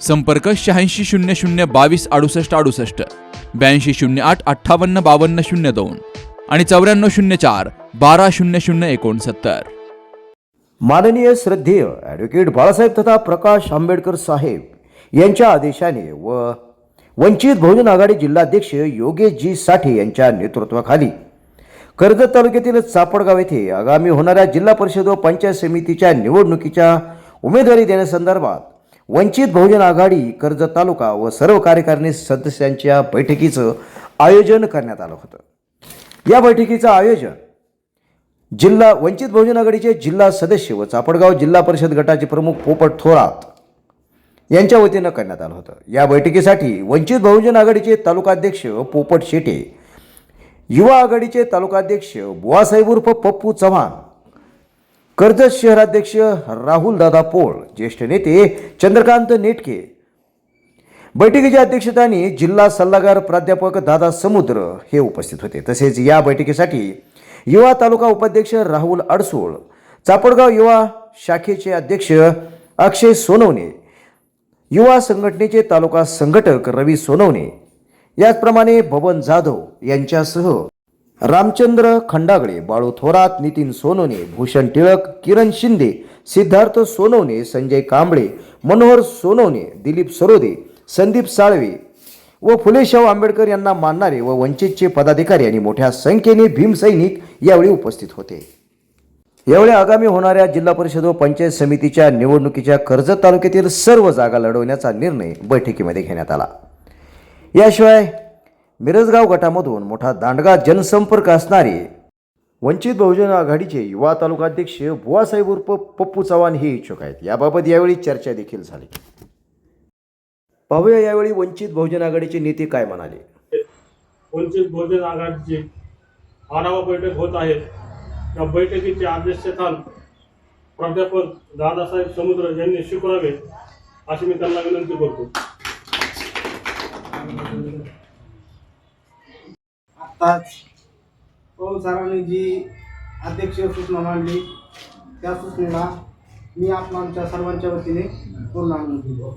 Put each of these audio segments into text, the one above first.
संपर्क शहाऐंशी शून्य शून्य बावीस अडुसष्ट अडुसष्ट ब्याऐंशी शून्य आठ अठ्ठावन्न बावन्न शून्य दोन आणि चौऱ्याण्णव शून्य चार बारा शून्य शून्य एकोणसत्तर. माननीय श्रद्धेय ॲडव्होकेट बाळासाहेब तथा प्रकाश आंबेडकर साहेब यांच्या आदेशाने व वंचित बहुजन आघाडी जिल्हाध्यक्ष योगेशजी साठे यांच्या नेतृत्वाखाली कर्जत तालुक्यातील चापडगाव येथे आगामी होणाऱ्या जिल्हा परिषद व पंचायत समितीच्या निवडणुकीच्या उमेदवारी देण्यासंदर्भात वंचित बहुजन आघाडी कर्जत तालुका व सर्व कार्यकारिणी सदस्यांच्या बैठकीचं आयोजन करण्यात आलं होतं. या बैठकीचं आयोजन जिल्हा वंचित बहुजन आघाडीचे जिल्हा सदस्य व चापडगाव जिल्हा परिषद गटाचे प्रमुख पोपट थोरात यांच्या वतीनं करण्यात आलं होतं. या बैठकीसाठी वंचित बहुजन आघाडीचे तालुकाध्यक्ष पोपट शेटे युवा आघाडीचे तालुकाध्यक्ष बुवासाहेब उर्फ पप्पू चव्हाण कर्जत शहराध्यक्ष राहुल दादा पोळ ज्येष्ठ नेते चंद्रकांत नेटके बैठकीच्या अध्यक्षताने जिल्हा सल्लागार प्राध्यापक दादा समुद्र हे उपस्थित होते. तसेच या बैठकीसाठी युवा तालुका उपाध्यक्ष राहुल अडसूळ चापडगाव युवा शाखेचे अध्यक्ष अक्षय सोनवणे युवा संघटनेचे तालुका संघटक रवी सोनवणे याचप्रमाणे बबन जाधव यांच्यासह रामचंद्र खंडागळे बाळू थोरात नितीन सोनवणे भूषण टिळक किरण शिंदे सिद्धार्थ सोनवणे संजय कांबळे मनोहर सोनवणे दिलीप सरोदे संदीप साळवे व फुलेशाहू आंबेडकर यांना मानणारे व वंचितचे पदाधिकारी आणि मोठ्या संख्येने भीमसैनिक यावेळी उपस्थित होते. यावेळी आगामी होणाऱ्या जिल्हा परिषद व पंचायत समितीच्या निवडणुकीच्या कर्जत तालुक्यातील सर्व जागा लढवण्याचा निर्णय बैठकीमध्ये घेण्यात आला. याशिवाय मिरजगाव गटामधून मोठा दांडगा जनसंपर्क असणारे वंचित बहुजन आघाडीचे युवा तालुकाध्यक्ष बुवासाहेब उर्फ पप्पू चव्हाण हे इच्छुक आहेत. याबाबत यावेळी चर्चा देखील झाली. पाहूया यावेळी वंचित बहुजन आघाडीचे नेते काय म्हणाले. वंचित बहुजन आघाडीची आढावा बैठक होत आहे. या बैठकीचे अध्यक्षस्थान प्राध्यापक दादासाहेब समुद्र यांनी स्वीकारावे अशी मी त्यांना विनंती करतो. आत्ताच पवन सरांनी जी अध्यक्षीय सूचना मांडली त्या सूचनेला मी आपल्या आमच्या सर्वांच्या वतीने पूर्ण आनंद दिलो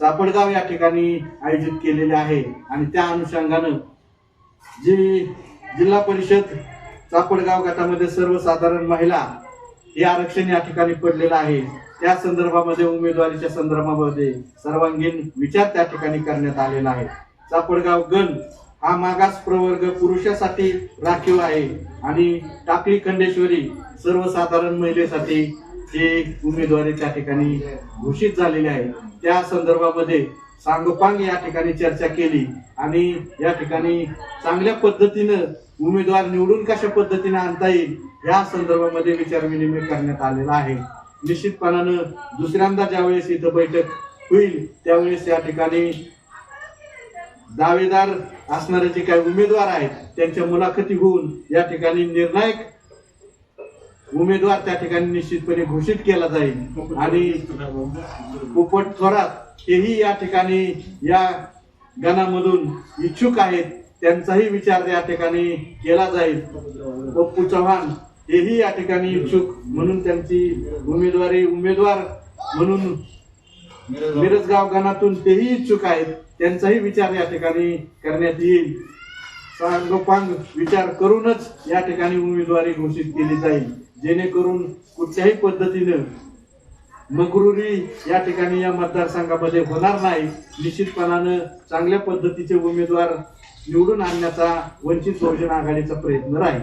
चापडगाव या ठिकाणी आयोजित केलेले आहे आणि त्या अनुषंगानं जी जिल्हा परिषद चापडगाव गटामध्ये सर्वसाधारण महिला हे आरक्षण या ठिकाणी पडलेलं आहे. त्या संदर्भामध्ये उमेदवारीच्या संदर्भामध्ये सर्वांगीण विचार त्या ठिकाणी करण्यात आलेला आहे. चापडगाव गण हा मागास प्रवर्ग पुरुषासाठी राखीव आहे आणि टाकळी खंडेश्वरी सर्वसाधारण महिलेसाठी जे उमेदवारी त्या ठिकाणी घोषित झालेली आहे. त्या संदर्भामध्ये सांगोपांग या ठिकाणी चर्चा केली आणि या ठिकाणी चांगल्या पद्धतीनं उमेदवार निवडून कशा पद्धतीने आणता येईल या संदर्भामध्ये विचारविनिमय करण्यात आलेला आहे. निश्चितपणानं दुसऱ्यांदा ज्यावेळेस इथं बैठक होईल त्यावेळेस या ठिकाणी दावेदार असणारे जे काही उमेदवार आहेत त्यांच्या मुलाखती होऊन या ठिकाणी निर्णायक उमेदवार त्या ठिकाणी निश्चितपणे घोषित केला जाईल. आणि पोपट थोरात हेही या ठिकाणी या गणामधून इच्छुक आहेत त्यांचाही विचार या ठिकाणी केला जाईल. पप्पू चव्हाण हेही या ठिकाणी इच्छुक म्हणून त्यांची उमेदवारी उमेदवार म्हणून मिरजगाव गणातून तेही इच्छुक आहेत. त्यांचाही विचार या ठिकाणी करण्यात येईल. सांगोपांग विचार करूनच या ठिकाणी उमेदवारी घोषित केली जाईल. जेणेकरून कुठल्याही पद्धतीनं मगरुरी या ठिकाणी या मतदारसंघामध्ये होणार नाही. निश्चितपणानं चांगल्या पद्धतीचे उमेदवार निवडून आणण्याचा वंचित बहुजन आघाडीचा प्रयत्न राहील.